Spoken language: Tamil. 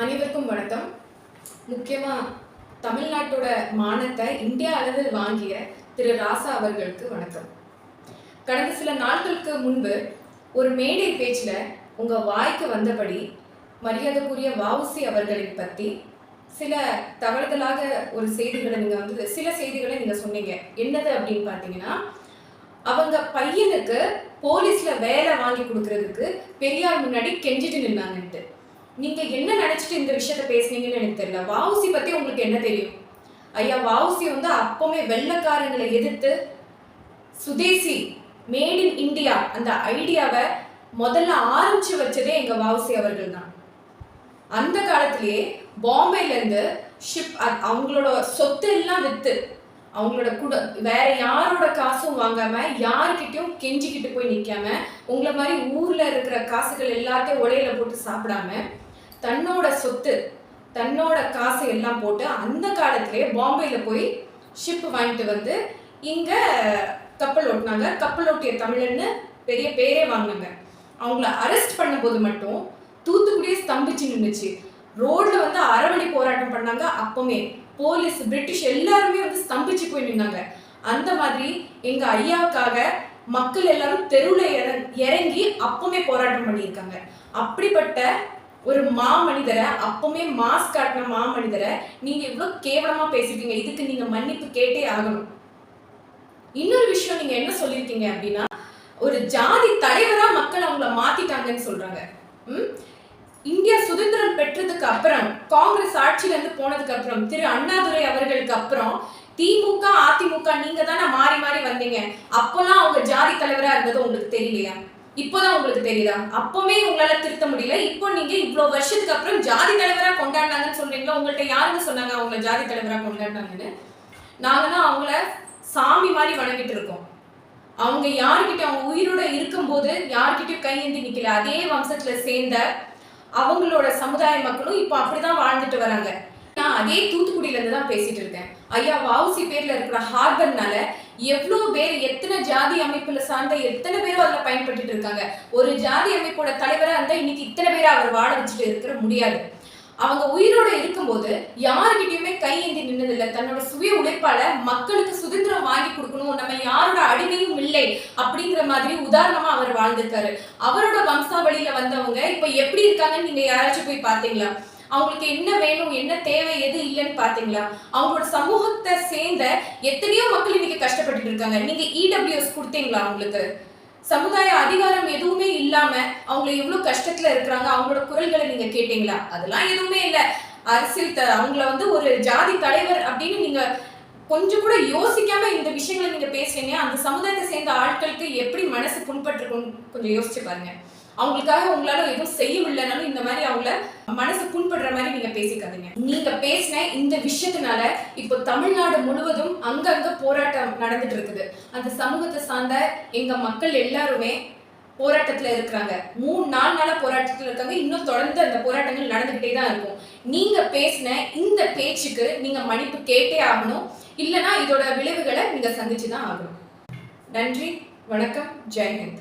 அனைவருக்கும் வணக்கம். முக்கியமாக தமிழ்நாட்டோட மானத்தை இந்தியா அளவில் வாங்கிய திரு ராசா அவர்களுக்கு வணக்கம். கடந்த சில நாட்களுக்கு முன்பு ஒரு மேடை பேச்சில் உங்கள் வாய்க்கு வந்தபடி மரியாதைக்குரிய வாவுசி அவர்களை பற்றி சில தவறுதலாக ஒரு செய்திகளை நீங்கள் வந்து சில செய்திகளை நீங்கள் சொன்னீங்க. என்னது அப்படின்னு பார்த்தீங்கன்னா அவங்க பையனுக்கு போலீஸில் வேலை வாங்கி கொடுக்கறதுக்கு பெரியார் முன்னாடி கெஞ்சிட்டு நின்னாங்கன்ட்டு. நீங்க என்ன நினைச்சிட்டு இந்த விஷயத்த பேசுனீங்கன்னு எனக்கு தெரியல. வாவுசி பத்தி உங்களுக்கு என்ன தெரியும்? ஐயா வாவுசி வந்து அப்பவுமே வெள்ளக்காரங்களை எதிர்த்து சுதேசி மேட் இன் இந்தியா அந்த ஐடியாவை முதல்ல ஆரம்பிச்சு வச்சதே எங்க வாவுசி அவர்கள் தான் அந்த காலத்திலேயே பாம்பேல இருந்து ஷிப் அவங்களோட சொத்து எல்லாம் வித்து அவங்களோட குட வேற யாரோட காசும் வாங்காம யாருக்கிட்டையும் கெஞ்சிக்கிட்டு போய் நிக்காம உங்களை மாதிரி ஊர்ல இருக்கிற காசுகள் எல்லாத்தையும் ஒலையில போட்டு சாப்பிடாம தன்னோட சொத்து தன்னோட காசை எல்லாம் போட்டு அந்த காலத்திலே பாம்பேயில் போய் ஷிப் வாங்கிட்டு வந்து இங்கே கப்பல் ஓட்டினாங்க. கப்பல் ஓட்டிய தமிழன்னு பெரிய பேரே வாங்கினாங்க. அவங்கள அரெஸ்ட் பண்ணும்போது மட்டும் தூத்துக்குடியே ஸ்தம்பிச்சு நின்றுச்சு ரோட்ல வந்து அறவழி போராட்டம் பண்ணாங்க. அப்பவுமே போலீஸ் பிரிட்டிஷ் எல்லாருமே வந்து ஸ்தம்பிச்சு போய் நின்னாங்க. அந்த மாதிரி எங்க ஐயாவுக்காக மக்கள் எல்லாரும் தெருவில் இறங்கி அப்பவுமே போராட்டம் பண்ணியிருக்காங்க. அப்படிப்பட்ட ஒரு மாமனிதரை அப்பவுமே மாஸ்க் காட்டின மாமனிதரை நீங்க இவ்வளவு கேவலமா பேசிருக்கீங்க. இதுக்கு நீங்க மன்னிப்பு கேட்டே ஆகணும். இன்னொரு விஷயம் நீங்க என்ன சொல்லியிருக்கீங்க அப்படின்னா ஒரு ஜாதி தலைவரா மக்கள் அவங்கள மாத்திட்டாங்கன்னு சொல்றாங்க. ம்? இந்தியா சுதந்திரம் பெற்றதுக்கு அப்புறம் காங்கிரஸ் ஆட்சியில இருந்து போனதுக்கு அப்புறம் திரு அண்ணாதுரை அவர்களுக்கு அப்புறம் திமுக அதிமுக நீங்க தானே மாறி மாறி வந்தீங்க. அப்போல்லாம் அவங்க ஜாதி தலைவரா இருந்தது உங்களுக்கு தெரியலையா? இப்போதான் உங்களுக்கு தெரியுதா? அப்பவுமே உங்களால திருத்த முடியல. இப்போ நீங்க இவ்வளவு வருஷத்துக்கு அப்புறம் ஜாதி தலைவரா கொண்டாடினாங்கன்னு சொல்றீங்களா? உங்கள்ட்ட யாருன்னு சொன்னாங்க அவங்கள ஜாதி தலைவரா கொண்டாடினாங்கன்னு? நாங்களாம் அவங்கள சாமி மாதிரி வணங்கிட்டு இருக்கோம். அவங்க யாருக்கிட்ட அவங்க உயிரோட இருக்கும்போது யார்கிட்டயும் கையேந்தி நிக்கல. அதே வம்சத்துல சேர்ந்த அவங்களோட சமுதாய மக்களும் இப்போ அப்படிதான் வாழ்ந்துட்டு வராங்க. நான் அதே தூத்துக்குடியில இருந்து தான் பேசிட்டு இருக்கேன். ஐயா வாவுசி பேர்ல இருக்கிற ஹார்பர்னால எவ்வளவு பேர் எத்தனை ஜாதி அமைப்புல சார்ந்த எத்தனை பேரும் அதுல பயன்பட்டு இருக்காங்க. ஒரு ஜாதி அமைப்போட தலைவரா இருந்தா இன்னைக்கு இத்தனை பேரை அவர் வாழ வச்சுட்டு இருக்கிற முடியாது. அவங்க உயிரோட இருக்கும்போது யாருக்கிட்டயுமே கையேந்தி நின்னதில்லை. தன்னோட சுய உழைப்பால மக்களுக்கு சுதந்திரம் வாங்கி கொடுக்கணும் நம்ம யாரோட அடிமையும் இல்லை அப்படிங்கிற மாதிரி உதாரணமா அவர் வாழ்ந்திருக்காரு. அவரோட வம்சாவளியில வந்தவங்க இப்ப எப்படி இருக்காங்கன்னு நீங்க யாராச்சும் போய் பாத்தீங்களா அவங்களுக்கு என்ன வேணும் என்ன தேவை எது இல்லைன்னு பாத்தீங்களா? அவங்களோட சமூகத்தை சேர்ந்த எத்தனையோ மக்கள் இன்னைக்கு கஷ்டப்பட்டுட்டு இருக்காங்க. நீங்க இடபிள்யூஎஸ் கொடுத்தீங்களா அவங்களுக்கு? சமுதாய அதிகாரம் எதுவுமே இல்லாம அவங்க எவ்வளவு கஷ்டத்துல இருக்கிறாங்க? அவங்களோட குரல்களை நீங்க கேட்டீங்களா? அதெல்லாம் எதுவுமே இல்ல. அரசியல் த- அவங்கள வந்து ஒரு ஜாதி தலைவர் அப்படின்னு நீங்க கொஞ்சம் கூட யோசிக்காம இந்த விஷயங்களை நீங்க பேசுறீங்க. அந்த சமுதாயத்தை சேர்ந்த ஆட்களுக்கு எப்படி மனசு புண்பட்டிருக்கும் கொஞ்சம் யோசிச்சு பாருங்க. அவங்களுக்காக உங்களால எதுவும் செய்ய முடியலனாலும் இந்த மாதிரி அவங்கள மனசு புண்படுற மாதிரி நீங்க பேசிக்காதீங்க. நீங்க பேசின இந்த விஷயத்தினால இப்போ தமிழ்நாடு முழுவதும் அங்கங்க போராட்டம் நடந்துட்டு இருக்குது. அந்த சமூகத்தை சார்ந்த எங்க மக்கள் எல்லாருமே போராட்டத்துல இருக்கிறாங்க. மூணு நாலு நாளா போராட்டத்துல இருக்காங்க. இன்னும் தொடர்ந்து அந்த போராட்டங்கள் நடந்துகிட்டே தான் இருக்கும். நீங்க பேசின இந்த பேச்சுக்கு நீங்க மன்னிப்பு கேட்டே ஆகணும். இல்லைன்னா இதோட விளைவுகளை நீங்க சந்திச்சு தான் ஆகணும். நன்றி வணக்கம் ஜெய்ஹிந்த்